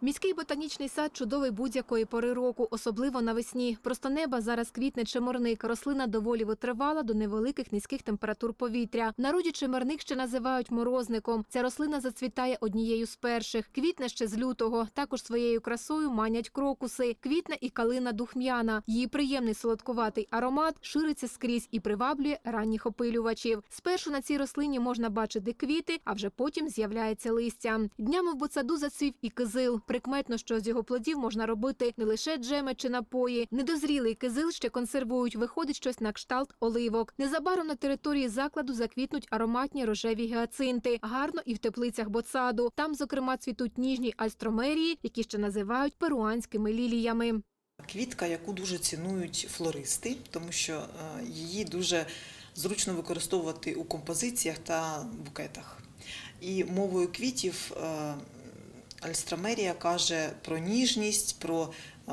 Міський ботанічний сад чудовий будь-якої пори року, особливо навесні. Просто неба зараз квітне чиморник. Рослина доволі витривала до невеликих низьких температур повітря. В Народі чимерник ще називають морозником. Ця рослина зацвітає однією з перших. Квітне ще з лютого. Також своєю красою манять крокуси. Квітне і калина духм'яна. Її приємний солодкуватий аромат шириться скрізь і приваблює ранніх опилювачів. Спершу на цій рослині можна бачити квіти, а вже потім з'являється листя. Днями в ботсаду зацвів і кизил. Прикметно, що з його плодів можна робити не лише джеми чи напої. Недозрілий кизил ще консервують. Виходить щось на кшталт оливок. Незабаром на території закладу заквітнуть ароматні рожеві гіацинти. Гарно і в теплицях ботсаду. Там, зокрема, цвітуть ніжні альстромерії, які ще називають перуанськими ліліями. Квітка, яку дуже цінують флористи, тому що е, її дуже зручно використовувати у композиціях та букетах. І мовою квітів е, Альстромерія каже про ніжність, про е,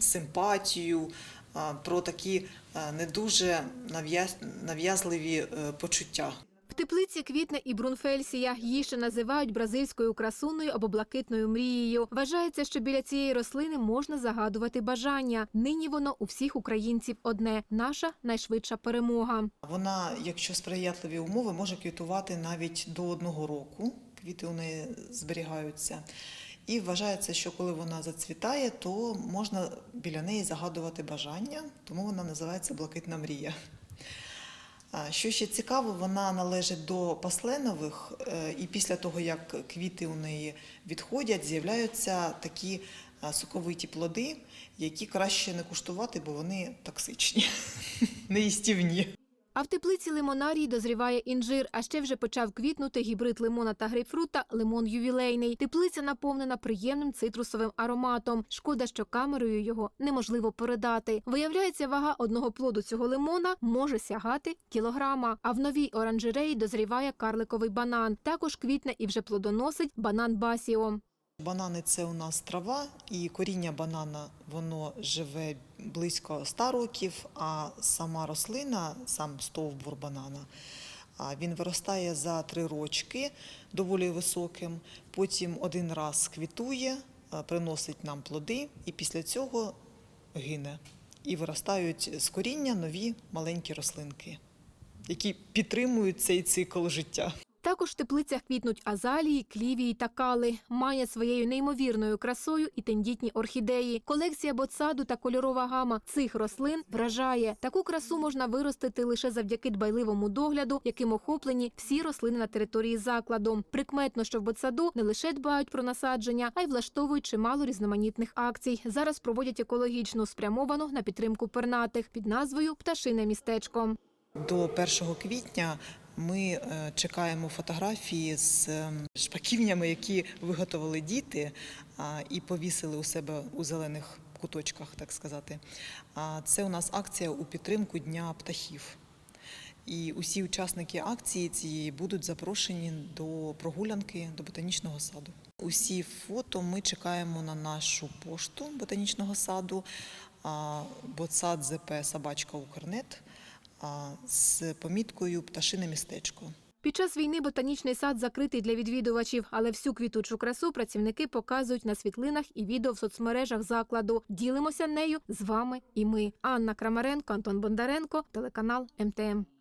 симпатію, е, про такі е, не дуже нав'яз- нав'язливі почуття. В теплиці квітне і брунфельсія. Її ще називають бразильською красуною або блакитною мрією. Вважається, що біля цієї рослини можна загадувати бажання. Нині воно у всіх українців одне наша найшвидша перемога. Вона, якщо сприятливі умови, може квітувати навіть до одного року. Квіти у неї зберігаються. І вважається, що коли вона зацвітає, то можна біля неї загадувати бажання, тому вона називається блакитна мрія. Що ще цікаво, вона належить до пасленових, е, і після того, як квіти у неї відходять, з'являються такі соковиті плоди, які краще не куштувати, бо вони токсичні, неїстівні. А в теплиці лимонарії дозріває інжир, а ще вже почав квітнути гібрид лимона та грейпфрута лимон ювілейний. Теплиця наповнена приємним цитрусовим ароматом. Шкода, що камерою його неможливо передати. Виявляється, вага одного плоду цього лимона може сягати кілограма. А в новій оранжереї дозріває карликовий банан. Також квітне і вже плодоносить банан басіо. Банани це у нас трава, і коріння банана воно живе близько 100 років, а сама рослина, сам стовбур банана, він виростає за три рочки доволі високим. Потім один раз квітує, приносить нам плоди, і після цього гине. І виростають з коріння нові маленькі рослинки, які підтримують цей цикл життя. Також в теплицях квітнуть азалії, клівії та кали. Має своєю неймовірною красою і тендітні орхідеї. Колекція ботсаду та кольорова гама цих рослин вражає. Таку красу можна виростити лише завдяки дбайливому догляду, яким охоплені всі рослини на території закладу. Прикметно, що в ботсаду не лише дбають про насадження, а й влаштовують чимало різноманітних акцій. Зараз проводять екологічну спрямовану на підтримку пернатих під назвою Пташине містечко. До 1 квітня ми е, чекаємо фотографії з ем, шпаківнями, які виготовили діти і повісили у себе у зелених куточках, так сказати. Це у нас акція у підтримку Дня птахів. І усі учасники акції цієї будуть запрошені до прогулянки до ботанічного саду. Усі фото ми чекаємо на нашу пошту ботанічного саду, а, ботсад ЗП Собачка Укрнет з поміткою Пташине містечко. Під час війни ботанічний сад закритий для відвідувачів, але всю квітучу красу працівники показують на світлинах і відео в соцмережах закладу. Ділимося нею з вами і ми. Анна Крамаренко, Антон Бондаренко, телеканал МТМ.